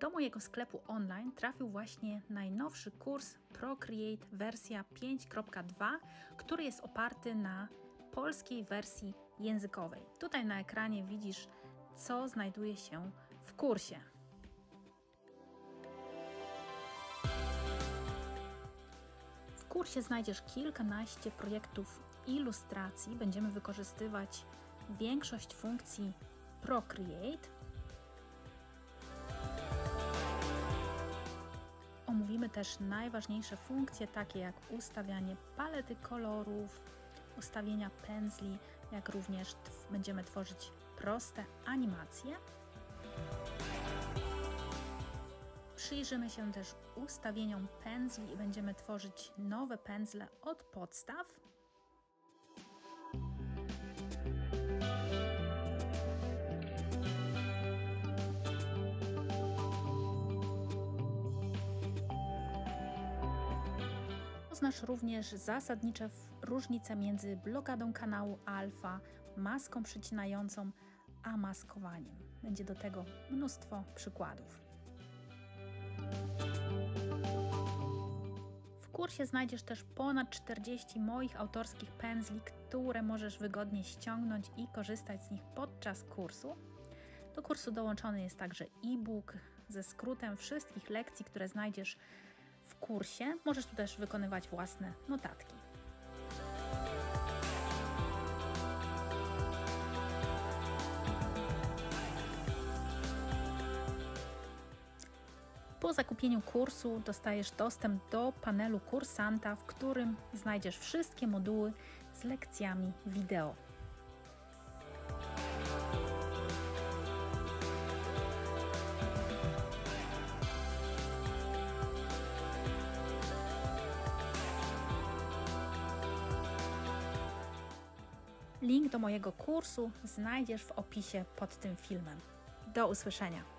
Do mojego sklepu online trafił właśnie najnowszy kurs Procreate wersja 5.2, który jest oparty na polskiej wersji językowej. Tutaj na ekranie widzisz, co znajduje się w kursie. W kursie znajdziesz kilkanaście projektów ilustracji. Będziemy wykorzystywać większość funkcji Procreate. Omówimy też najważniejsze funkcje, takie jak ustawianie palety kolorów, ustawienia pędzli, jak również będziemy tworzyć proste animacje. Przyjrzymy się też ustawieniom pędzli i będziemy tworzyć nowe pędzle od podstaw. Poznasz również zasadnicze różnice między blokadą kanału alfa, maską przycinającą, a maskowaniem. Będzie do tego mnóstwo przykładów. W kursie znajdziesz też ponad 40 moich autorskich pędzli, które możesz wygodnie ściągnąć i korzystać z nich podczas kursu. Do kursu dołączony jest także e-book ze skrótem wszystkich lekcji, które znajdziesz w kursie. Możesz tu też wykonywać własne notatki. Po zakupieniu kursu dostajesz dostęp do panelu kursanta, w którym znajdziesz wszystkie moduły z lekcjami wideo. Link do mojego kursu znajdziesz w opisie pod tym filmem. Do usłyszenia.